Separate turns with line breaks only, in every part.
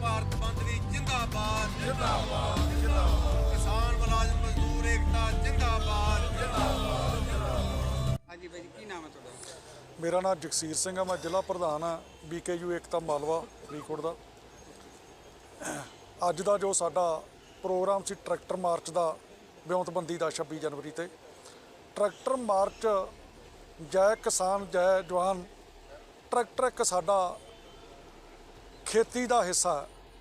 ਭਾਰਤ ਬੰਦ ਵੀ ਜਿੰਦਾਬਾਦ। ਜਿੰਦਾਬਾਦ ਜਿੰਦਾਬਾਦ ਕਿਸਾਨ ਮੁਲਾਜ਼ਮ ਮਜ਼ਦੂਰ ਏਕਤਾ ਜਿੰਦਾਬਾਦ।
ਹਾਂਜੀ ਬਾਈ ਜੀ ਕੀ ਨਾਮ ਹੈ ਤੁਹਾਡਾ?
ਮੇਰਾ ਨਾਮ ਜਗਸੀਰ ਸਿੰਘ ਆ ਮੈਂ ਜ਼ਿਲ੍ਹਾ ਪ੍ਰਧਾਨ ਆ ਬੀਕੇਯੂ ਏਕਤਾ ਮਾਲਵਾ ਫਰੀਦਕੋਟ ਦਾ। ਅੱਜ ਦਾ ਜੋ ਸਾਡਾ ਪ੍ਰੋਗਰਾਮ ਸੀ ਟਰੈਕਟਰ ਮਾਰਚ ਦਾ ਵਿਉਂਤਬੰਦੀ ਦਾ 26 ਜਨਵਰੀ ਤੇ। ਟਰੈਕਟਰ ਮਾਰਚ ਜੈ ਕਿਸਾਨ ਜੈ ਜਵਾਨ ਟਰੈਕਟਰ ਇੱਕ ਸਾਡਾ ਖੇਤੀ ਦਾ ਹਿੱਸਾ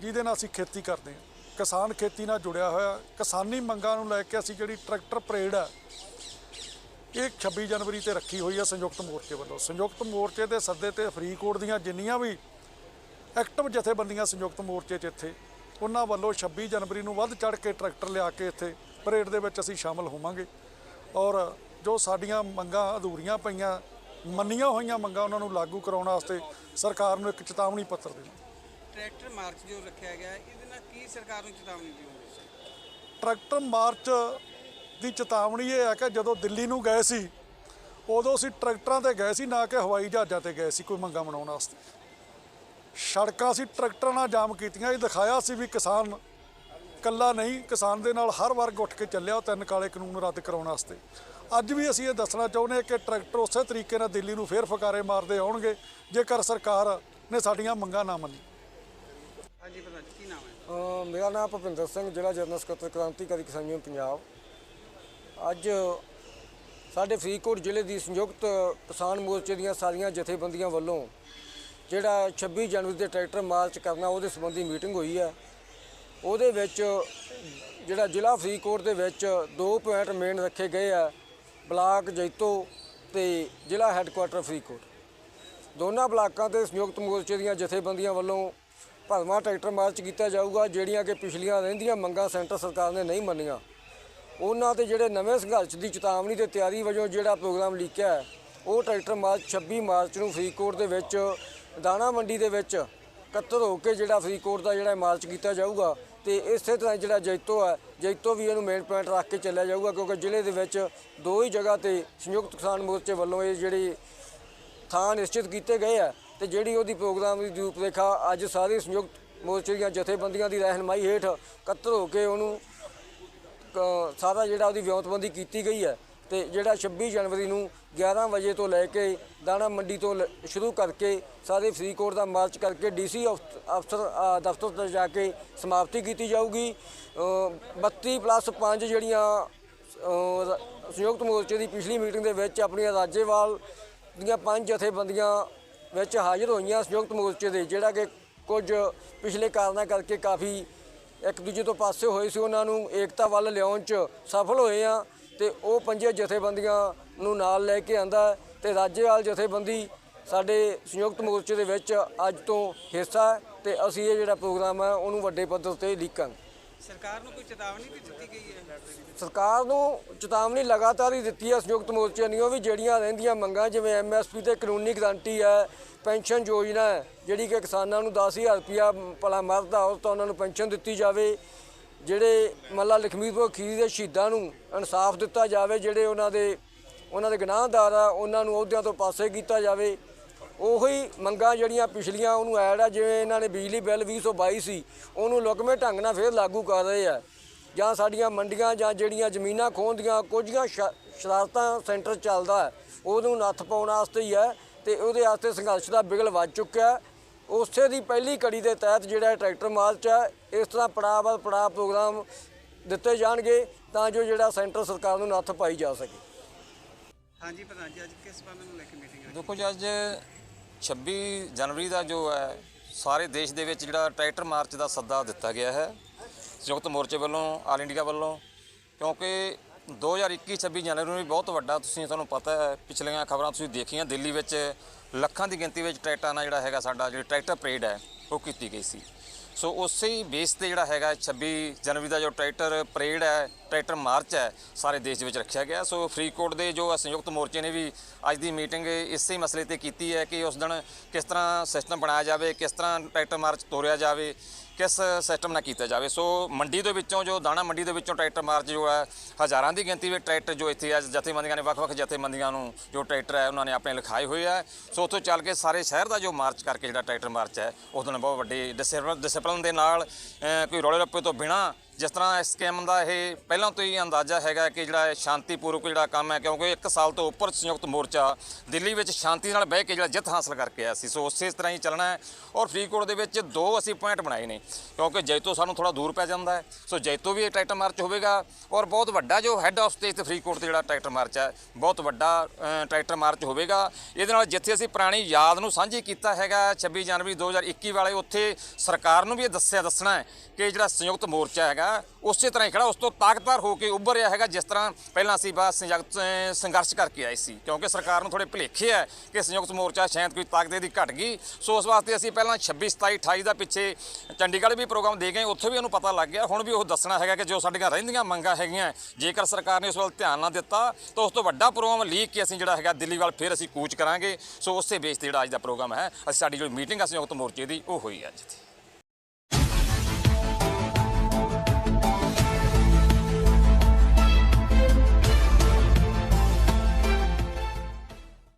ਜਿਹਦੇ ਨਾਲ ਅਸੀਂ ਖੇਤੀ ਕਰਦੇ ਹਾਂ। ਕਿਸਾਨ ਖੇਤੀ ਨਾਲ ਜੁੜਿਆ ਹੋਇਆ, ਕਿਸਾਨੀ ਮੰਗਾਂ ਨੂੰ ਲੈ ਕੇ ਅਸੀਂ ਜਿਹੜੀ ਟਰੈਕਟਰ ਪਰੇਡ ਹੈ, ਇਹ 26 ਜਨਵਰੀ ਤੇ ਰੱਖੀ ਹੋਈ ਹੈ ਸੰਯੁਕਤ ਮੋਰਚੇ ਵੱਲੋਂ। ਸੰਯੁਕਤ ਮੋਰਚੇ ਦੇ ਸੱਦੇ ਤੇ ਫਰੀਦਕੋਟ ਦੀਆਂ ਜਿੰਨੀਆਂ ਵੀ ਐਕਟਿਵ ਜਥੇਬੰਦੀਆਂ ਸੰਯੁਕਤ ਮੋਰਚੇ 'ਚ ਇੱਥੇ, ਉਹਨਾਂ ਵੱਲੋਂ 26 ਜਨਵਰੀ ਨੂੰ ਵੱਧ ਚੜ ਕੇ ਟਰੈਕਟਰ ਲਿਆ ਕੇ ਇੱਥੇ ਪਰੇਡ ਦੇ ਵਿੱਚ ਅਸੀਂ ਸ਼ਾਮਲ ਹੋਵਾਂਗੇ। ਔਰ ਜੋ ਸਾਡੀਆਂ ਮੰਗਾਂ ਅਧੂਰੀਆਂ ਪਈਆਂ, ਮੰਨੀਆਂ ਹੋਈਆਂ ਮੰਗਾਂ ਉਹਨਾਂ ਨੂੰ ਲਾਗੂ ਕਰਾਉਣ ਵਾਸਤੇ ਸਰਕਾਰ ਨੂੰ ਇੱਕ ਚੇਤਾਵਨੀ ਪੱਤਰ ਦੇਣਾ
ਟਰੈਕਟਰ ਮਾਰਚ ਜੋ ਰੱਖਿਆ ਗਿਆ ਇਹਦੇ ਨਾਲ ਕੀ ਸਰਕਾਰ ਨੂੰ ਚੇਤਾਵਨੀ ਦਿਓਗੇ
ਟਰੈਕਟਰ ਮਾਰਚ ਦੀ ਚੇਤਾਵਨੀ ਇਹ ਹੈ ਕਿ ਜਦੋਂ ਦਿੱਲੀ ਨੂੰ ਗਏ ਸੀ, ਉਦੋਂ ਅਸੀਂ ਟਰੈਕਟਰਾਂ ਤੇ ਗਏ ਸੀ, ਨਾ ਕਿ ਹਵਾਈ ਜਹਾਜ਼ਾਂ ਤੇ ਗਏ ਸੀ ਕੋਈ ਮੰਗਾਂ ਮਨਾਉਣ ਵਾਸਤੇ। ਸੜਕਾਂ ਸੀ ਟਰੈਕਟਰਾਂ ਨਾਲ ਜਾਮ ਕੀਤੀਆਂ, ਇਹ ਦਿਖਾਇਆ ਸੀ ਵੀ ਕਿਸਾਨ ਕੱਲਾ ਨਹੀਂ, ਕਿਸਾਨ ਦੇ ਨਾਲ ਹਰ ਵਰਗ ਉੱਠ ਕੇ ਚੱਲਿਆ ਉਹ ਤਿੰਨ ਕਾਲੇ ਕਾਨੂੰਨ ਰੱਦ ਕਰਾਉਣ ਵਾਸਤੇ। ਅੱਜ ਵੀ ਅਸੀਂ ਇਹ ਦੱਸਣਾ ਚਾਹੁੰਦੇ ਹਾਂ ਕਿ ਟਰੈਕਟਰ ਉਸੇ ਤਰੀਕੇ ਨਾਲ ਦਿੱਲੀ ਨੂੰ ਫੇਰ ਫਕਾਰੇ ਮਾਰਦੇ ਆਉਣਗੇ, ਜੇਕਰ ਸਰਕਾਰ ਨੇ ਸਾਡੀਆਂ ਮੰਗਾਂ ਨਾ ਮੰਨੀ
ਹਾਂਜੀ ਪ੍ਰਧਾਨ ਕੀ ਨਾਮ ਹੈ?
ਅ, ਮੇਰਾ ਨਾਮ ਭੁਪਿੰਦਰ ਸਿੰਘ ਜ਼ਿਲ੍ਹਾ ਜਨਰਲ ਸਕੱਤਰ ਕ੍ਰਾਂਤੀਕਾਰੀ ਕਿਸਾਨ ਯੂਨੀਅਨ ਪੰਜਾਬ। ਅੱਜ ਸਾਡੇ ਫਰੀਦਕੋਟ ਜ਼ਿਲ੍ਹੇ ਦੀ ਸੰਯੁਕਤ ਕਿਸਾਨ ਮੋਰਚੇ ਦੀਆਂ ਸਾਰੀਆਂ ਜਥੇਬੰਦੀਆਂ ਵੱਲੋਂ ਜਿਹੜਾ 26 ਜਨਵਰੀ ਦੇ ਟਰੈਕਟਰ ਮਾਰਚ ਕਰਨਾ ਉਹਦੇ ਸੰਬੰਧੀ ਮੀਟਿੰਗ ਹੋਈ ਹੈ। ਉਹਦੇ ਵਿੱਚ ਜਿਹੜਾ ਜ਼ਿਲ੍ਹਾ ਫਰੀਦਕੋਟ ਦੇ ਵਿੱਚ ਦੋ ਪੁਆਇੰਟ ਮੇਨ ਰੱਖੇ ਗਏ ਆ ਬਲਾਕ ਜੈਤੋ ਤੇ ਜ਼ਿਲ੍ਹਾ ਹੈੱਡਕੁਆਟਰ ਫਰੀਦਕੋਟ। ਦੋਨਾਂ ਬਲਾਕਾਂ ਤੇ ਸੰਯੁਕਤ ਮੋਰਚੇ ਦੀਆਂ ਜਥੇਬੰਦੀਆਂ ਵੱਲੋਂ ਭਰਵਾਂ ਟਰੈਕਟਰ ਮਾਰਚ ਕੀਤਾ ਜਾਊਗਾ, ਜਿਹੜੀਆਂ ਕਿ ਪਿਛਲੀਆਂ ਰਹਿੰਦੀਆਂ ਮੰਗਾਂ ਸੈਂਟਰ ਸਰਕਾਰ ਨੇ ਨਹੀਂ ਮੰਨੀਆਂ। ਉਹਨਾਂ ਤੇ ਜਿਹੜੇ ਨਵੇਂ ਸੰਘਰਸ਼ ਦੀ ਚੇਤਾਵਨੀ ਤੇ ਤਿਆਰੀ ਵਜੋਂ ਜਿਹੜਾ ਪ੍ਰੋਗਰਾਮ ਲਿਖਿਆ ਹੈ, ਉਹ ਟਰੈਕਟਰ ਮਾਰਚ 26 ਮਾਰਚ ਨੂੰ ਫਰੀਦਕੋਟ ਦੇ ਵਿੱਚ, ਦਾਣਾ ਮੰਡੀ ਦੇ ਵਿੱਚ ਇਕੱਤਰ ਹੋ ਕੇ ਜਿਹੜਾ ਫਰੀਦਕੋਟ ਦਾ ਜਿਹੜਾ ਮਾਰਚ ਕੀਤਾ ਜਾਊਗਾ ਤੇ ਇਸੇ ਤਰ੍ਹਾਂ ਜਿਹੜਾ ਜੈਤੋ ਹੈ, ਜੈਤੋ ਵੀ ਇਹਨੂੰ ਮੇਨ ਪੁਆਇੰਟ ਰੱਖ ਕੇ ਚੱਲਿਆ ਜਾਊਗਾ ਕਿਉਂਕਿ ਜ਼ਿਲ੍ਹੇ ਦੇ ਵਿੱਚ ਦੋ ਹੀ ਜਗ੍ਹਾ ਤੇ ਸੰਯੁਕਤ ਕਿਸਾਨ ਮੋਰਚੇ ਵੱਲੋਂ ਇਹ ਜਿਹੜੀ ਥਾਂ ਨਿਸ਼ਚਿਤ ਕੀਤੇ ਗਏ ਆ ਤੇ ਜਿਹੜੀ ਉਹਦੀ ਪ੍ਰੋਗਰਾਮ ਦੀ ਰੂਪਰੇਖਾ ਅੱਜ ਸਾਰੇ ਸੰਯੁਕਤ ਮੋਰਚੇ ਦੀਆਂ ਜਥੇਬੰਦੀਆਂ ਦੀ ਰਹਿਨਮਾਈ ਹੇਠ ਇਕੱਤਰ ਹੋ ਕੇ ਉਹਨੂੰ ਸਾਰਾ ਜਿਹੜਾ ਉਹਦੀ ਵਿਉਂਤਬੰਦੀ ਕੀਤੀ ਗਈ ਹੈ ਤੇ ਜਿਹੜਾ 26 ਜਨਵਰੀ ਨੂੰ 11 ਵਜੇ ਤੋਂ ਲੈ ਕੇ ਦਾਣਾ ਮੰਡੀ ਤੋਂ ਲ- ਸ਼ੁਰੂ ਕਰਕੇ ਸਾਰੇ ਫਰੀਦਕੋਟ ਦਾ ਮਾਰਚ ਕਰਕੇ ਡੀਸੀ ਅਫਸਰ ਦਫ਼ਤਰ ਤੇ ਜਾ ਕੇ ਸਮਾਪਤੀ ਕੀਤੀ ਜਾਊਗੀ। ਅ, 32 ਪਲੱਸ 5 ਜਿਹੜੀਆਂ ਸੰਯੁਕਤ ਮੋਰਚੇ ਦੀ ਪਿਛਲੀ ਮੀਟਿੰਗ ਦੇ ਵਿੱਚ ਆਪਣੀਆਂ ਰਾਜੇਵਾਲ ਦੀਆਂ ਪੰਜ ਜਥੇਬੰਦੀਆਂ ਵਿੱਚ ਹਾਜ਼ਰ ਹੋਈਆਂ ਸੰਯੁਕਤ ਮੋਰਚੇ ਦੇ, ਜਿਹੜਾ ਕਿ ਕੁਝ ਪਿਛਲੇ ਕਾਰਨਾਂ ਕਰਕੇ ਕਾਫੀ ਇੱਕ ਦੂਜੇ ਤੋਂ ਪਾਸੇ ਹੋਏ ਸੀ, ਉਹਨਾਂ ਨੂੰ ਏਕਤਾ ਵੱਲ ਲਿਆਉਣ 'ਚ ਸਫਲ ਹੋਏ ਆ ਤੇ ਉਹ ਪੰਜੇ ਜਥੇਬੰਦੀਆਂ ਨੂੰ ਨਾਲ ਲੈ ਕੇ ਆਂਦਾ ਤੇ ਰਾਜੇਵਾਲ ਜਥੇਬੰਦੀ ਸਾਡੇ ਸੰਯੁਕਤ ਮੋਰਚੇ ਦੇ ਵਿੱਚ ਅੱਜ ਤੋਂ ਹਿੱਸਾ ਹੈ ਤੇ ਅਸੀਂ ਇਹ ਜਿਹੜਾ ਪ੍ਰੋਗਰਾਮ ਹੈ, ਉਹਨੂੰ ਵੱਡੇ ਪੱਧਰ ਤੇ ਲੀਕਾਂਗੇ
ਸਰਕਾਰ ਨੂੰ ਕੋਈ ਚੇਤਾਵਨੀ ਵੀ ਦਿੱਤੀ ਗਈ ਹੈ?
ਸਰਕਾਰ ਨੂੰ ਚੇਤਾਵਨੀ ਲਗਾਤਾਰ ਹੀ ਦਿੱਤੀ ਹੈ ਸੰਯੁਕਤ ਮੋਰਚੇ ਨੇ, ਉਹ ਵੀ ਜਿਹੜੀਆਂ ਰਹਿੰਦੀਆਂ ਮੰਗਾਂ ਜਿਵੇਂ ਐਮਐਸਪੀ ਤੇ ਕਾਨੂੰਨੀ ਗਰੰਟੀ ਹੈ, ਪੈਨਸ਼ਨ ਯੋਜਨਾ ਹੈ, ਜਿਹੜੀ ਕਿ ਕਿਸਾਨਾਂ ਨੂੰ 10000 ਰੁਪਇਆ ਭਲਾ ਮਰਦਾ ਔਰਤ ਉਹਨਾਂ ਨੂੰ ਪੈਨਸ਼ਨ ਦਿੱਤੀ ਜਾਵੇ, ਜਿਹੜੇ ਮੱਲਾ ਲਖਮੀਪੁਰ ਖੀਰੀ ਦੇ ਸ਼ਹੀਦਾਂ ਨੂੰ ਇਨਸਾਫ ਦਿੱਤਾ ਜਾਵੇ, ਜਿਹੜੇ ਉਹਨਾਂ ਦੇ ਉਹਨਾਂ ਦੇ ਗੁਨਾਹਦਾਰ ਆ, ਉਹਨਾਂ ਨੂੰ ਅਹੁਦਿਆਂ ਤੋਂ ਪਾਸੇ ਕੀਤਾ ਜਾਵੇ ਉਹੀ ਮੰਗਾਂ ਜਿਹੜੀਆਂ ਪਿਛਲੀਆਂ ਉਹਨੂੰ ਐਡ ਆ ਜਿਵੇਂ ਇਹਨਾਂ ਨੇ ਬਿਜਲੀ ਬਿੱਲ 2022 ਸੀ ਉਹਨੂੰ ਲੁਕਵੇਂ ਢੰਗ ਨਾਲ ਫੇਰ ਲਾਗੂ ਕਰ ਰਹੇ ਆ। ਜਾਂ ਸਾਡੀਆਂ ਮੰਡੀਆਂ ਜਾਂ ਜਿਹੜੀਆਂ ਜ਼ਮੀਨਾਂ ਖੋਹਦੀਆਂ ਕੁਝੀਆਂ ਸ਼ਰਾਰਤਾਂ ਸੈਂਟਰ ਚੱਲਦਾ ਹੈ ਉਹਨੂੰ ਨੱਥ ਪਾਉਣ ਵਾਸਤੇ ਹੀ ਹੈ ਤੇ ਉਹਦੇ ਵਾਸਤੇ ਸੰਘਰਸ਼ ਦਾ ਬਿਗਲ ਵੱਜ ਚੁੱਕਿਆ ਹੈ। ਉਸੇ ਦੀ ਪਹਿਲੀ ਕੜੀ ਦੇ ਤਹਿਤ ਜਿਹੜਾ ਟਰੈਕਟਰ ਮਾਰਚ ਹੈ ਇਸ ਤਰ੍ਹਾਂ ਪੜਾਅ ਬਾਅਦ ਪੜਾਅ ਪ੍ਰੋਗਰਾਮ ਦਿੱਤੇ ਜਾਣਗੇ ਤਾਂ ਜੋ ਜਿਹੜਾ ਸੈਂਟਰ ਸਰਕਾਰ ਨੂੰ ਨੱਥ ਪਾਈ ਜਾ ਸਕੇ।
ਹਾਂਜੀ ਪ੍ਰਧਾਨ ਜੀ ਅੱਜ ਕਿਸ ਸੰਬੰਧ ਨੂੰ ਲੈ ਕੇ ਮੀਟਿੰਗ ਰੱਖੀ
ਦੇਖੋ ਜੀ ਅੱਜ 26 ਜਨਵਰੀ ਦਾ ਜੋ ਹੈ, ਸਾਰੇ ਦੇਸ਼ ਦੇ ਵਿੱਚ ਜਿਹੜਾ ਟਰੈਕਟਰ ਮਾਰਚ ਦਾ ਸੱਦਾ ਦਿੱਤਾ ਗਿਆ ਹੈ, ਸੰਯੁਕਤ ਮੋਰਚੇ ਵੱਲੋਂ, ਆਲ ਇੰਡੀਆ ਵੱਲੋਂ, ਕਿਉਂਕਿ 2021 26 ਜਨਵਰੀ ਨੂੰ ਵੀ ਬਹੁਤ ਵੱਡਾ ਤੁਸੀਂ, ਤੁਹਾਨੂੰ ਪਤਾ ਹੈ, ਪਿਛਲੀਆਂ ਖਬਰਾਂ ਤੁਸੀਂ ਦੇਖੀਆਂ, ਦਿੱਲੀ ਵਿੱਚ ਲੱਖਾਂ ਦੀ ਗਿਣਤੀ ਵਿੱਚ ਟਰੈਕਟਰਾਂ ਨਾਲ ਜਿਹੜਾ ਹੈਗਾ ਸਾਡਾ ਜਿਹੜੀ ਟਰੈਕਟਰ ਪਰੇਡ ਹੈ, ਉਹ ਕੀਤੀ ਗਈ ਸੀ। ਸੋ ਉਸੇ ਹੀ ਬੇਸ ਤੇ ਜਿਹੜਾ ਹੈਗਾ 26 ਜਨਵਰੀ ਦਾ ਜੋ ਟਰੈਕਟਰ ਪਰੇਡ ਹੈ, ਟਰੈਕਟਰ ਮਾਰਚ ਹੈ, ਸਾਰੇ ਦੇਸ਼ ਦੇ ਵਿੱਚ ਰੱਖਿਆ ਗਿਆ। ਸੋ ਫਰੀਦਕੋਟ ਦੇ ਜੋ ਸੰਯੁਕਤ ਮੋਰਚੇ ਨੇ ਵੀ ਅੱਜ ਦੀ ਮੀਟਿੰਗ ਇਸੇ ਮਸਲੇ ਤੇ ਕੀਤੀ ਹੈ ਕਿ ਉਸ ਦਿਨ ਕਿਸ ਤਰ੍ਹਾਂ ਸਿਸਟਮ ਬਣਾਇਆ ਜਾਵੇ, ਕਿਸ ਤਰ੍ਹਾਂ ਟਰੈਕਟਰ ਮਾਰਚ ਤੋਰਿਆ ਜਾਵੇ। ਕਿਸ ਸਿਸਟਮ ਨਾਲ ਕੀਤਾ ਜਾਵੇ? ਸੋ ਮੰਡੀ ਦੇ ਵਿੱਚੋਂ ਜੋ ਦਾਣਾ ਮੰਡੀ ਦੇ ਵਿੱਚੋਂ ਟਰੈਕਟਰ ਮਾਰਚ ਜੋ ਹੈ, ਹਜ਼ਾਰਾਂ ਦੀ ਗਿਣਤੀ ਵਿੱਚ ਟਰੈਕਟਰ ਜੋ ਇੱਥੇ ਅੱਜ ਜਥੇਬੰਦੀਆਂ ਨੇ, ਵੱਖ-ਵੱਖ ਜਥੇਬੰਦੀਆਂ ਨੂੰ ਜੋ ਟਰੈਕਟਰ ਹੈ, ਉਹਨਾਂ ਨੇ ਆਪਣੇ ਲਿਖਾਏ ਹੋਏ ਆ ਸੋ ਉੱਥੋਂ ਚੱਲ ਕੇ ਸਾਰੇ ਸ਼ਹਿਰ ਦਾ ਜੋ ਮਾਰਚ ਕਰਕੇ ਜਿਹੜਾ ਟਰੈਕਟਰ ਮਾਰਚ ਹੈ ਉਹਦੇ ਨਾਲ ਬਹੁਤ ਵੱਡੀ ਡਿਸਿਪਲਿਨ ਡਿਸਿਪਲਿਨ ਦੇ ਨਾਲ ਕੋਈ ਰੌਲੇ ਰੱਪੇ ਤੋਂ ਬਿਨਾ ਜਿਸ ਤਰ੍ਹਾਂ ਇਸ ਸਕੀਮ ਦਾ ਇਹ ਪਹਿਲਾਂ ਤੋਂ ਹੀ ਅੰਦਾਜ਼ਾ ਹੈਗਾ ਕਿ ਜਿਹੜਾ ਇਹ ਸ਼ਾਂਤੀਪੂਰਵਕ ਜਿਹੜਾ ਕੰਮ ਹੈ, ਕਿਉਂਕਿ ਇੱਕ ਸਾਲ ਤੋਂ ਉੱਪਰ ਸੰਯੁਕਤ ਮੋਰਚਾ ਦਿੱਲੀ ਵਿੱਚ ਸ਼ਾਂਤੀ ਨਾਲ ਬਹਿ ਕੇ ਜਿਹੜਾ ਜਿੱਤ ਹਾਸਲ ਕਰਕੇ ਆਇਆ ਸੀ। ਸੋ ਉਸੇ ਤਰ੍ਹਾਂ ਹੀ ਚੱਲਣਾ ਹੈ ਔਰ ਫਰੀਦਕੋਟ ਦੇ ਵਿੱਚ ਦੋ ਅਸੀਂ ਪੁਆਇੰਟ ਬਣਾਏ ਨੇ, ਕਿਉਂਕਿ ਜੈਤੋ ਸਾਨੂੰ ਥੋੜਾ ਦੂਰ ਪੈ ਜਾਂਦਾ ਹੈ। ਸੋ ਜੈਤੋ ਵੀ ਇਹ ਟਰੈਕਟਰ ਮਾਰਚ ਹੋਵੇਗਾ ਔਰ ਬਹੁਤ ਵੱਡਾ ਜੋ ਹੈੱਡ ਆਫ ਸਟੇਜ ਤੇ ਫਰੀਦਕੋਟ ਤੇ ਜਿਹੜਾ ਟਰੈਕਟਰ ਮਾਰਚ ਹੈ, ਬਹੁਤ ਵੱਡਾ ਟਰੈਕਟਰ ਮਾਰਚ ਹੋਵੇਗਾ। ਇਹਦੇ ਨਾਲ ਜਿੱਥੇ ਅਸੀਂ ਪੁਰਾਣੀ ਯਾਦ ਨੂੰ ਸਾਂਝੀ ਕੀਤਾ ਹੈਗਾ 26 ਜਨਵਰੀ 2021 ਵਾਲੇ, ਉੱਥੇ ਸਰਕਾਰ ਨੂੰ ਵੀ ਇਹ ਦੱਸਿਆ, ਦੱਸਣਾ ਹੈ ਕਿ ਜਿਹੜਾ ਸੰਯੁਕਤ ਮੋਰਚਾ ਹੈਗਾ ਉਸੇ ਤਰ੍ਹਾਂ ਹੀ ਖੜਾ, ਉਸ ਤੋਂ ਤਾਕਤਵਰ ਹੋ ਕੇ ਉੱਭਰ ਰਿਹਾ ਹੈਗਾ, ਜਿਸ ਤਰ੍ਹਾਂ ਪਹਿਲਾਂ ਅਸੀਂ ਬਸ ਸੰਯੁਕਤ ਸੰਘਰਸ਼ ਕਰਕੇ ਆਏ ਸੀ, ਕਿਉਂਕਿ ਸਰਕਾਰ ਨੂੰ ਥੋੜੇ ਭੁਲੇਖੇ ਹੈ ਕਿ ਸੰਯੁਕਤ ਮੋਰਚਾ ਸ਼ਾਇਦ ਕੋਈ ਤਾਕਤ ਦੀ ਘਟ ਗਈ। ਸੋ ਉਸ ਵਾਸਤੇ ਅਸੀਂ ਪਹਿਲਾਂ 26 27 28 ਦਾ ਪਿੱਛੇ ਚੰਡੀਗੜ੍ਹ ਵੀ ਪ੍ਰੋਗਰਾਮ ਦੇ ਗਏ, ਉੱਥੇ ਵੀ ਉਹਨੂੰ ਪਤਾ ਲੱਗ ਗਿਆ। ਹੁਣ ਵੀ ਉਹ ਦੱਸਣਾ ਹੈਗਾ ਕਿ ਜੋ ਸਾਡੀਆਂ ਰਹਿੰਦੀਆਂ ਮੰਗਾਂ ਹੈਗੀਆਂ, ਜੇਕਰ ਸਰਕਾਰ ਨੇ ਉਸ ਵੱਲ ਧਿਆਨ ਨਾ ਦਿੱਤਾ, ਤਾਂ ਉਸ ਤੋਂ ਵੱਡਾ ਪ੍ਰੋਗਰਾਮ ਲੀਕ ਕੇ ਅਸੀਂ ਜਿਹੜਾ ਹੈਗਾ ਦਿੱਲੀ ਵੱਲ ਫਿਰ ਅਸੀਂ ਕੂਚ ਕਰਾਂਗੇ। ਸੋ ਉਸੇ ਬੇਸ ਤੇ ਜਿਹੜਾ ਅੱਜ ਦਾ ਪ੍ਰੋਗਰਾਮ ਹੈ, ਅਸੀਂ ਸਾਡੀ ਜੋ ਮੀਟਿੰਗ ਆ ਸੰਯੁਕਤ ਮੋਰਚੇ ਦੀ, ਉਹ ਹੋਈ ਅੱਜ ਇੱਥੇ